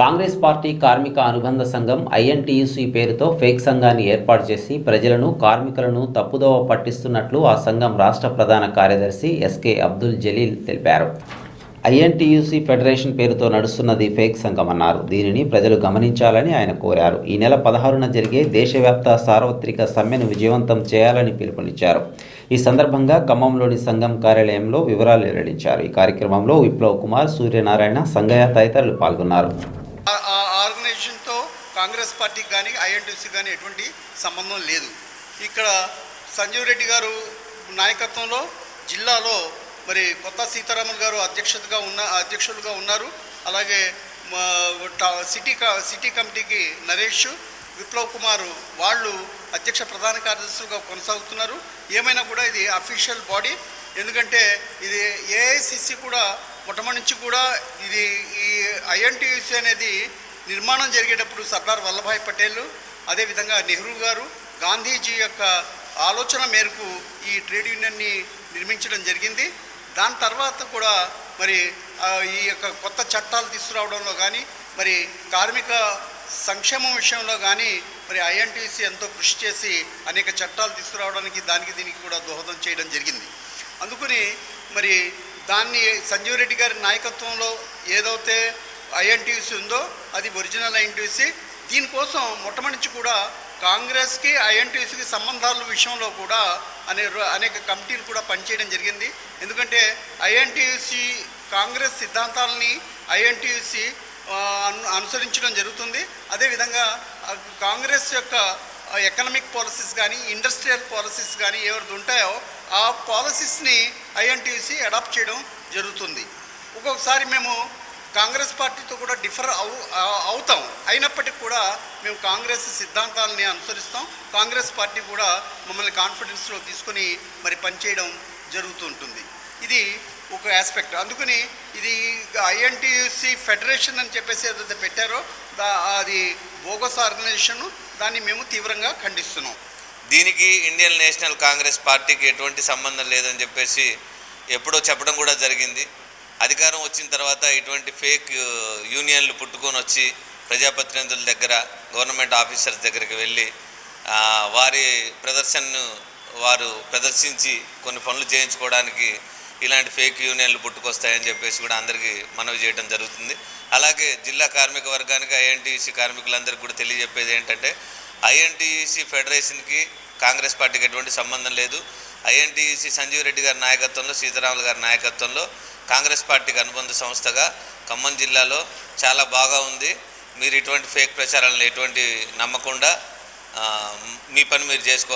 Congress party కార్మిక అనుబంధ సంఘం ఐఎన్టీయూసీ పేరుతో ఫేక్ సంఘాన్ని ఏర్పాటు చేసి ప్రజలను కార్మికులను తప్పుదోవ పట్టిస్తున్నట్లు ఆ సంఘం రాష్ట్ర ప్రధాన కార్యదర్శి ఎస్కే అబ్దుల్ జలీల్ తెలిపారు. ఐఎన్టీయూసీ ఫెడరేషన్ పేరుతో నడుస్తున్నది ఫేక్ సంఘం అన్నారు. దీనిని ప్రజలు గమనించాలని ఆయన కోరారు. ఈ నెల పదహారున జరిగే దేశవ్యాప్త సార్వత్రిక సమ్మెను విజయవంతం చేయాలని పిలుపునిచ్చారు. ఈ సందర్భంగా ఖమ్మంలోని సంఘం కార్యాలయంలో వివరాలు వెల్లడించారు. ఈ కార్యక్రమంలో విప్లవ్ కుమార్ సూర్యనారాయణ సంగయ్య తదితరులు పాల్గొన్నారు. కాంగ్రెస్ పార్టీకి కానీ ఐఎన్టీసీకి కానీ ఎటువంటి సంబంధం లేదు. ఇక్కడ సంజీవ్ రెడ్డి గారు నాయకత్వంలో జిల్లాలో మరి కొత్త సీతారామన్ గారు అధ్యక్షతగా ఉన్న అధ్యక్షులుగా ఉన్నారు. అలాగే మా ట- సిటీ క- సిటీ కమిటీకి నరేష్ విప్లవ్ కుమార్ వాళ్ళు అధ్యక్ష ప్రధాన కార్యదర్శులుగా కొనసాగుతున్నారు. ఏమైనా కూడా ఇది అఫీషియల్ బాడీ ఎందుకంటే ఇది ఏఐసిసి కూడా మొట్టమొదటి నుంచి కూడా ఇది ఈ ఐఎన్టీయూసీ అనేది నిర్మాణం జరిగేటప్పుడు సర్దార్ వల్లభాయ్ పటేల్ అదేవిధంగా నెహ్రూ గారు గాంధీజీ యొక్క ఆలోచన మేరకు ఈ ట్రేడ్ యూనియన్ని నిర్మించడం జరిగింది. దాని తర్వాత కూడా మరి ఈ యొక్క కొత్త చట్టాలు తీసుకురావడంలో కానీ మరి కార్మిక సంక్షేమం విషయంలో కానీ మరి ఐఎన్టీసీ ఎంతో కృషి చేసి అనేక చట్టాలు తీసుకురావడానికి దానికి దీనికి కూడా దోహదం చేయడం జరిగింది. అందుకని మరి దాన్ని సంజీవ్ రెడ్డి గారి నాయకత్వంలో ఏదైతే ఐఎన్టీసీ ఉందో అది ఒరిజినల్ ఐఎన్టీసీ. దీనికోసం మొట్టమొదటి కూడా కాంగ్రెస్కి ఐఎన్టీసీకి సంబంధాల విషయంలో కూడా అనే అనేక కమిటీలు కూడా పనిచేయడం జరిగింది. ఎందుకంటే ఐఎన్టీసీ కాంగ్రెస్ సిద్ధాంతాలని ఐఎన్టీసీ అనుసరించడం జరుగుతుంది. అదేవిధంగా కాంగ్రెస్ యొక్క ఎకనామిక్ పాలసీస్ కానీ ఇండస్ట్రియల్ పాలసీస్ కానీ ఎవరిది ఉంటాయో ఆ పాలసీస్ని ఐఎన్టీసీ అడాప్ట్ చేయడం జరుగుతుంది. ఒక్కొక్కసారి మేము కాంగ్రెస్ పార్టీతో కూడా డిఫర్ అవు అవుతాం. అయినప్పటికీ కూడా మేము కాంగ్రెస్ సిద్ధాంతాలని అనుసరిస్తాం. కాంగ్రెస్ పార్టీ కూడా మమ్మల్ని కాన్ఫిడెన్స్లో తీసుకొని మరి పనిచేయడం జరుగుతూ ఉంటుంది ఇది ఒక ఆస్పెక్ట్ అందుకని ఇది ఐఎన్టీయూసీ ఫెడరేషన్ అని చెప్పేసి ఏదైతే పెట్టారో దా అది బోగస్ ఆర్గనైజేషన్ దాన్ని మేము తీవ్రంగా ఖండిస్తున్నాం. దీనికి ఇండియన్ నేషనల్ కాంగ్రెస్ పార్టీకి ఎటువంటి సంబంధం లేదని చెప్పేసి ఎప్పుడో చెప్పడం కూడా జరిగింది. అధికారం వచ్చిన తర్వాత ఇటువంటి ఫేక్ యూనియన్లు పుట్టుకొని వచ్చి ప్రజాప్రతినిధుల దగ్గర గవర్నమెంట్ ఆఫీసర్స్ దగ్గరికి వెళ్ళి వారి ప్రదర్శనను వారు ప్రదర్శించి కొన్ని పనులు చేయించుకోవడానికి ఇలాంటి ఫేక్ యూనియన్లు పుట్టుకొస్తాయని చెప్పేసి కూడా అందరికీ మనవి చేయడం జరుగుతుంది. అలాగే జిల్లా కార్మిక వర్గానికి ఐఎన్టీసీ కార్మికులందరికీ కూడా తెలియజెప్పేది ఏంటంటే ఐఎన్టీసీ ఫెడరేషన్కి కాంగ్రెస్ పార్టీకి ఎటువంటి సంబంధం లేదు. ఐఎన్టీసీ సంజీవ్ రెడ్డి గారి నాయకత్వంలో సీతారాములు గారి నాయకత్వంలో కాంగ్రెస్ పార్టీకి అనుబంధ సంస్థగా ఖమ్మం జిల్లాలో చాలా బాగా ఉంది. మీరు ఇటువంటి ఫేక్ ప్రచారాలను ఎటువంటి నమ్మకుండా మీ పని మీరు చేసుకోవాలి